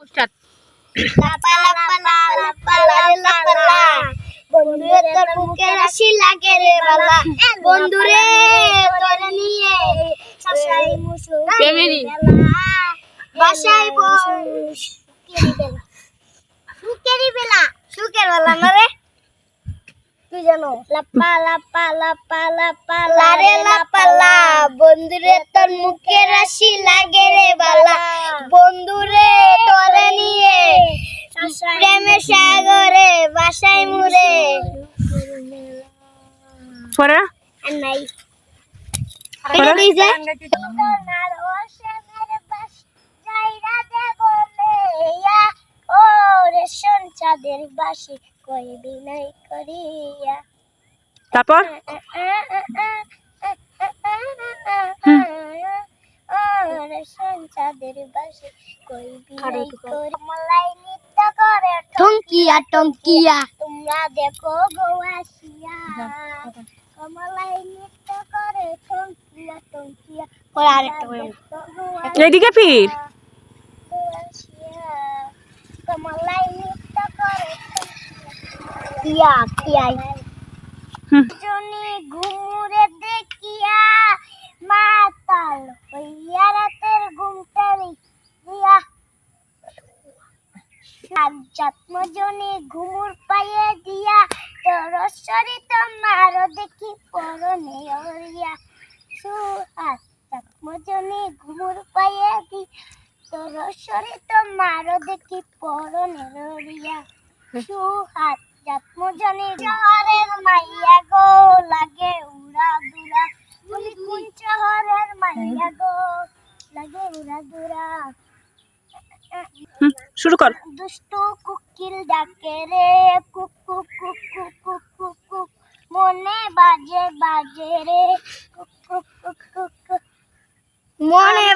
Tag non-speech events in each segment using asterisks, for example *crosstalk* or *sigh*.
Start লাপা লাপা লা লাপা লা রে লাপা লা বন্ধুরে তোর মুখে রাশি লাগে রে বালা বন্ধুরে তোর নিয়ে শাসাই মুসু ফ্যামিলি। বাসাই বস সুকেরি বেলা সুকের বেলা না রে তুই জানো লাপা লাপা লাপা লাপা লা রে লাপা বাসায় মুরে। পরে আর নাই। পরে? দিছে চাঁদের বাসি কই বিনয় করিয়া। তারপর? চাঁদের বাসে কই বিলাই করে মলাই নৃত্য করে টঙ্কিয়া টঙ্কিয়া তোমরা দেখো গো আসিয়া। কমলাই নৃত্য করে টঙ্কিয়া টঙ্কিয়া ওর আরেকটা করে এদিকে ফির কমলাই নৃত্য করে কিয়া। কিয়াই। হুম। জনি ঘুমুরে সাজ্জাত্ম জনি ঘুমুর পায়ে দিয়া তোর শরী তোমার দেখি পরনে ওরিয়া সুহাস চাত্ম জনি ঘুমুর পায়ে দি তোর শরী তোমার দেখি পরনে ওরিয়া সুহাস জাতমো জানি শহরের মাইয়া গো, লাগে উড়া দুরা। বলি, কোন শহরের মাইয়া গো, লাগে উড়া দুরা। শুরু কর। দুষ্টু কুকিল ডাকে রে কুক কুক কুক কুক কুক কুক কুক। মনে বাজে বাজে রে। কুক কুক কুক কুক কুক। মনে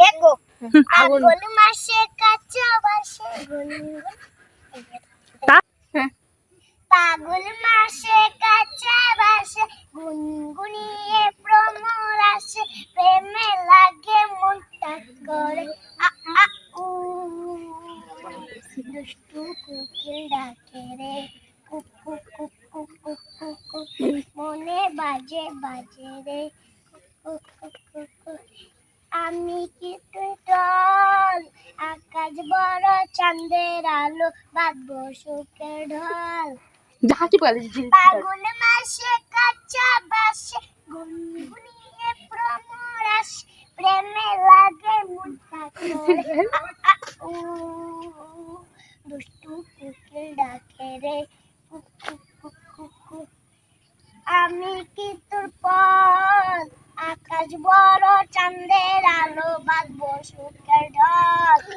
হেগো আগুন। মাসে কাঁচা বাসে। গুনগুন তা-। পাগল মাসে কুকিল ডাকে রে কুক কুক কুক কুক কুক কুক কুক মনে বাজে বাজে রে। কুক কুক কুক কুক আমি কি তুই টল আকাশ বড় চাঁদের আলো বাঁধবো সুখের ঢল। ঝাঁকি পালে পাগল মাসে কাঁচা বাসে গুনগুনিয়ে ভ্রমর আসে। প্রেমে লাগে মুঠা *laughs* করে আ, আ, উ, দুষ্টু কুকিল ডাকে রে। আমি কি তোর পথ আকাশ বড় চান্দের আলো বাদ বসুকের ঢল